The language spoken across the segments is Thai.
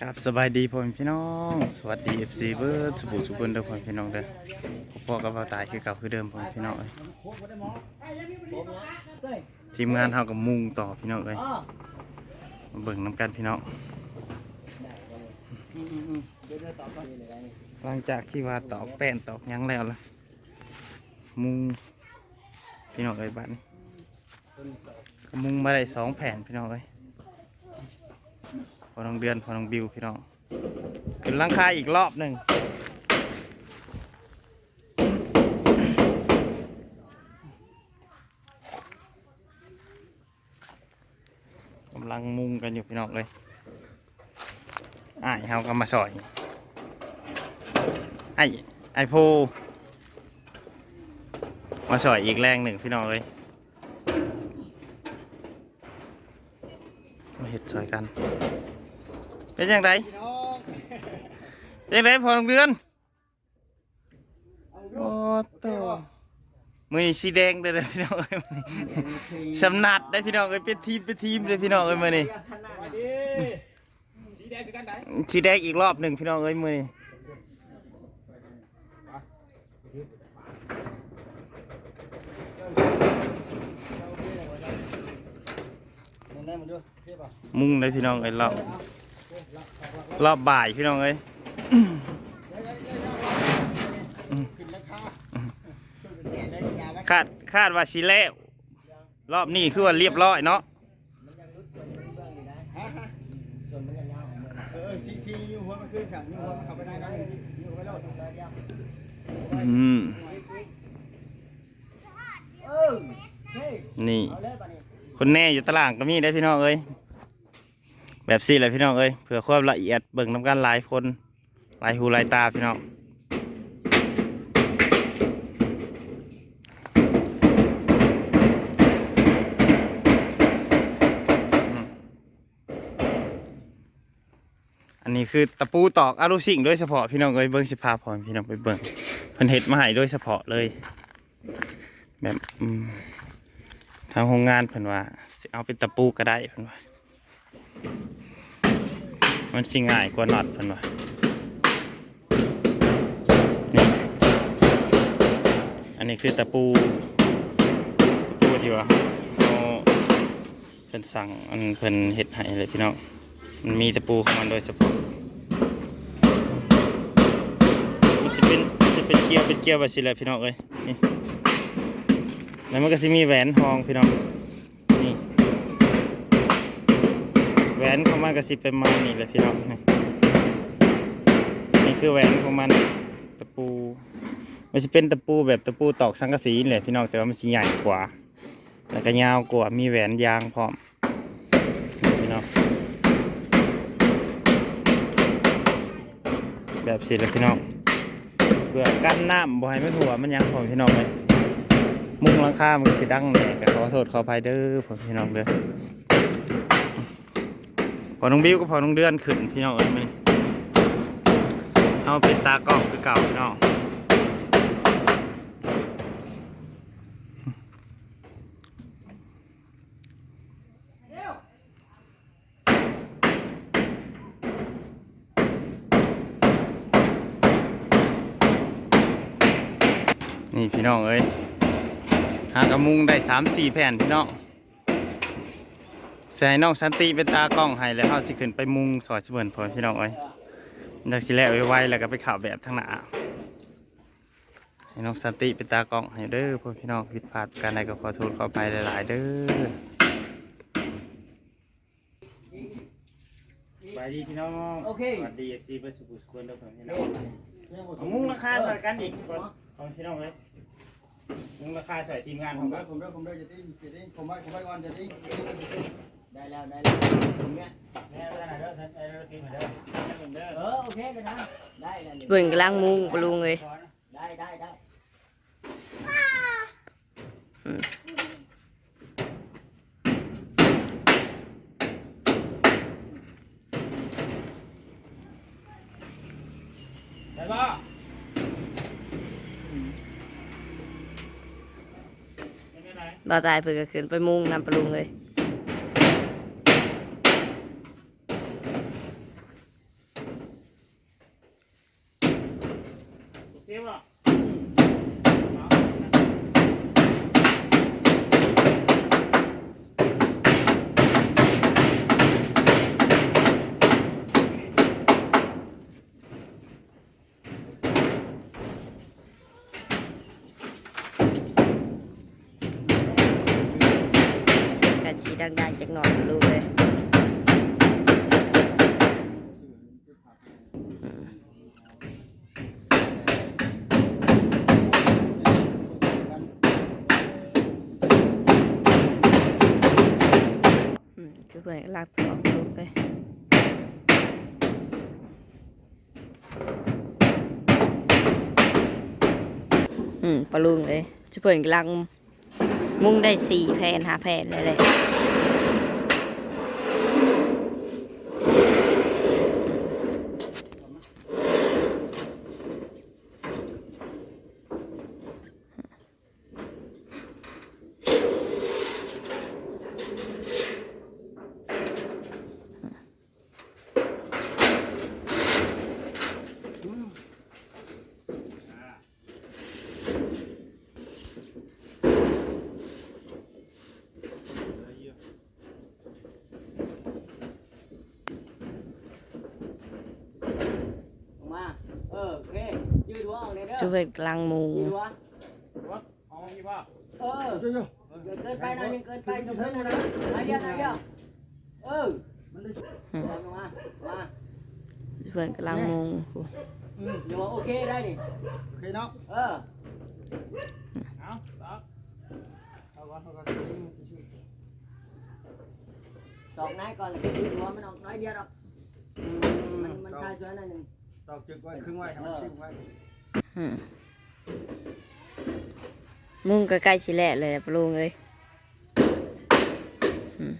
ครับสบายดีพ่อแม่พี่น้อง สวัสดีเอฟซีเบิร์ดสบู่สุกุลเด้อพ่อแม่พี่น้องเด้อพ่อกับพ่อตายคือเก่าคือเดิมพ่อแม่พี่น้องเอ้ยทีมงานเฮากับมุงต่อพี่น้องเอ้ยมาเบิ่งน้ำกันพี่น้องหลังจากที่ว่าตอกแป้นตอกยังแล้วล่ะมุงพี่น้องเอ้ยบัดนี้ก็มุงมาได้สองแผ่นพี่น้องเอ้ย พอน้องเดือนพอน้องบิวพี่น้องขึ้นลังคาอีกรอบหนึ่งกำลังมุงกันอยู่พี่น้องเลยไอ้เฮาก็มาสอยไอ้ไอ้โพมาสอยอีกแรงหนึ่งพี่น้องเลยมาเห็ดสอยกัน เป็นยังไงเป็นยังไงพอโรงเดือนโอ้ตัวมือสีแดงเลยนะพี่น้องเอ้ยมื้อนี้สำนัดได้พี่น้องเอ้ยเป็นทีมเป็นทีมเลยพี่น้องเอ้ยมือนี้สีแดงคือกันไหนสีแดงอีกรอบหนึ่งพี่น้องเอ้ยมือนี้ได้มาดูเทียบป่ะมุ่งเลยพี่น้องเอ้ยรอบ รอบบ่ายพี่น้องเอ้ยคาดคาดว่าสิแล้วรอบนี้คือว่าเรียบร้อยเนาะนี่ คนแน่อยู่ตลาดก็มีได้พี่น้องเอ้ย แบบสี่เลยพี่น้องเอ้ยเผื่อความละเอียดเบิ่งน้ำกันหลายคนหลายหูหลายตาพี่น้องอันนี้คือตะปูตอกอารุสิ่งโดยเฉพาะพี่น้องเอ้ยเบิ่งสิพาพรพี่น้องไปเบิ่งเพิ่นเฮ็ดมาให้โดยเฉพาะเลย แบบทางโรงงานเพิ่นว่าเอาเป็นตะปูก็ได้เพิ่นว่า มันสิง่ายกว่าน็อตเพิ่นว่านี่อันนี้คือตะปูตะปูที่ว่าเอาเพิ่นสั่งอันเพิ่นเฮ็ดให้เลยพี่น้องมันมีตะปูของมันโดยเฉพาะมันจะเป็นจะเป็นเกลียวเป็นเกลียวแบบสิแหละพี่น้องเอ้ยนี่แล้วมันก็จะมีแหวนทองพี่น้อง นของมันก็สิเป็นมานี่แหละพี่น้องนี่นี่คือแหวนของมันตะปูมันจะเป็นตะปูแบบตะปูตอกสังกะสีนี่แหละพี่น้องแต่ว่ามันสิใหญ่กว่า แล้วก็ยาวกว่ามีแหวนยางพร้อมพี่น้องแบบสิแหละพี่น้องเพื่อกั้นน้ำบ่ให้มันหัวมันยังพร้อมพี่น้องเลยมุ้งหลังคามันก็สิดังแหน่ก็ขอโทษขออภัยเด้อพ่อพี่น้องเด้อ อน้องบิวก็พอน้องเดือนขึ้นพี่น้องเอ้ยมั้ยเอาเป็นตากล้องคือเก่าพี่น้องนี่พี่น้องเอ้ยหากระมุงได้สามสี่แผ่นพี่น้อง ใส่น้องสันติเป็นตากล้องให้แล้วเขาสิขึ้นไปมุงสอดเสมือนพอพี่น้องเอ้ยจากสิแล้วไว้ๆแล้วก็ไปข่าวแบบทางหน้าให้น้องสันติเป็นตากล้องให้เด้อพ่อพี่น้องผิดพลาดการใดก็ขอโทษขอไปหลายๆเด้อสวัสดีพี่น้องโอเคสวัสดีเอฟซีเบอร์สุขุสกุลทุกคนพี่น้องเอามุงราคาใส่กันอีกก่อนเอาพี่น้องเลยมุงราคาใส่ทีมงานผของมกัได้นผมได้ผมได้จะได้จะได้ผมไว้ผมไว้ก่อนจะได้ ได้แล้วได้แล้วตรงเนี้ยแม่เวลาไหนเด้อท่านไอ้เราทีมเหมือนเดิมเหมือนเดิมเออโอเคไปนะได้แล้วเพิ่นกำลังมุงปลุงเลยได้ได้ได้ได้ป่ะบ่าวตายเพิ่นก็ขึ้นไปมุงนำปลุงเลย จ็บหรอกะ เบื่อลากตัวออกลูกเลยอืมปลาลุงเลยจะเพื่อนกลังมุ่งได้สี่แผ่นห้าแผ่นเลยเลย ออกมา เออ โอเค ยืดหัวออกเลยเด้อ จะเพื่อนกำลังมุงยืดหัวรถเอาพี่พ่อเออเจ้าเกินไปหน่อยหนึงเกินไปเกินไปหน่อยหนึงไหนเดียวไหนเดียวเออมันได้อืมออกมาออกมาจะเพื่อนกำลังมุงอยู่ว่าโอเคได้นี่โอเคเนาะเออเอาต่อเอาก่อนเอาก่อนตอกไหนก่อนเลยยืดหัวมันออกน้อยเดียวหรอกมันมันชาช่วยหน่อยหนึงตอกจึกไว้ครึ่งไว้ให้มันชิมไว้อื มุ่งก็ใกล้สิแหละเลยปลุงเลยอืม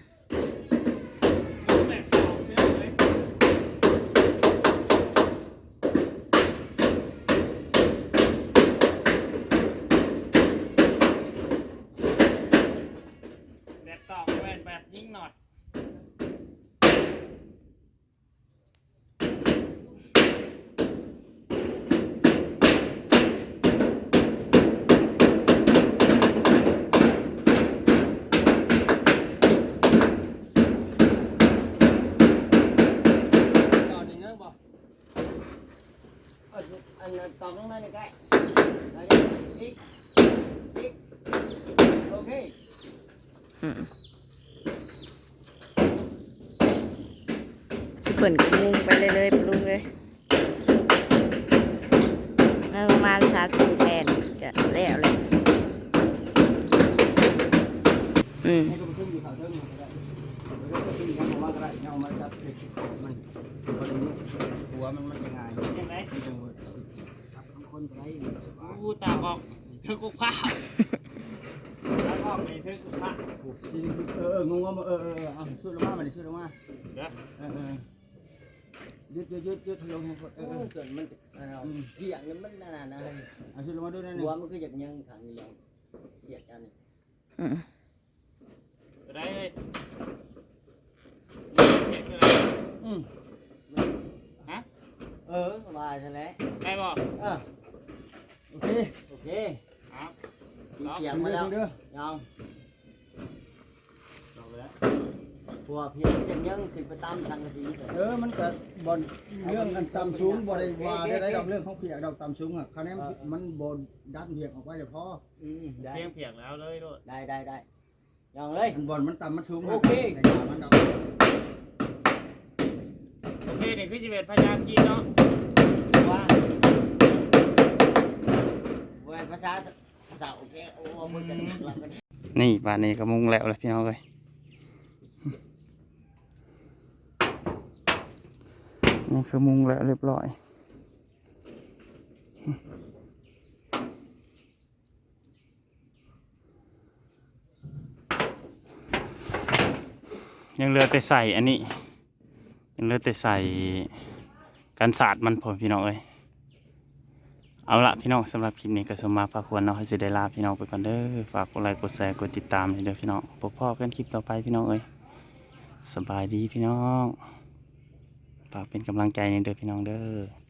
แบบต่อไม่ต้องเลย แบบตอกแว่นแบบยิงหน่อย ตอนนี้เนาะบ่ เอออันนั้นตอกลงมาในใกล้ไหนเดียวอีกอีกโอเค อืม สิเพิ่นก็มุงไปเลยเลยปลุงเลยแล้วลงมาก็ชาร์จตู้แทนจะแล้วเลยอืมให้ก็ไปขึ้นอยู่ข้างเทิงมันก็ได้ไปก็ขึ้นอยู่ข้างออกมาก็ได้เอามาจับเด็กมันพอดีหัวมันมันยังไงยังไงมันจังจับทั้งคนก็ได้กูตาออกเธอกูผ้าตาออกนี่เธอกูผ้าเออเอองงว่าเออเออเอาช่วยลงมามันช่วยลงมาเดี๋ยวเออเออยืดยืดยืดยืดลงให้คนเอโอ้อเออส่วนมันเอาเกี่ยงแล้วมันนานๆนะเฮ้ยเอาช่วยลงมาด้วยนะหัวมันก็อยากยังขังเดียวเหยียดกันนี่อืมได้เลยอืมฮะเออสบายใช่ไหมได้บ่เออโอเคโอเคครับ ตีเกียงมาแล้วเด้อยังจบแล้วหัวเพียงยังยังขึ้นไปตามทางกะทิเลยเออมันก็บนเรื่องกันต่ำสูงบ่ได้ว่าได้ได้ดอกเรื่องของเพียกดอกต่ำสูงอะคะแนนมันบ่ดันเพียกออกไปเดี๋ยวพออืมได้เพียงเพียงแล้วเลยด้วยได้ได้ได้ยังเลยมันบนมันต่ำมันสูงโอเคในยามันดอกโอเคนี่คือจะเป็นพยายามกินเนาะว่าเว้ยภาษา นี่บ้านนี้ก็มุงแล้วเลยพี่น้องเลยนี่คือมุงแล้วเรียบร้อยยังเหลือแต่ใส่อันนี้ ยังเหลือแต่ใส่กันศาสตร์มันผมพี่น้องเอ้ย เอาละพี่น้องสำหรับคลิปนี้ก็สมมาพาควรเนาะให้สิได้ลาพี่น้องไปก่อนเด้อฝากกดไลค์กดแชร์กดติดตามให้เด้อพี่น้องพบพ่อกันคลิปต่อไปพี่น้องเอ้ยสบายดีพี่น้องฝากเป็นกำลังใจในเด้อพี่น้องเด้อ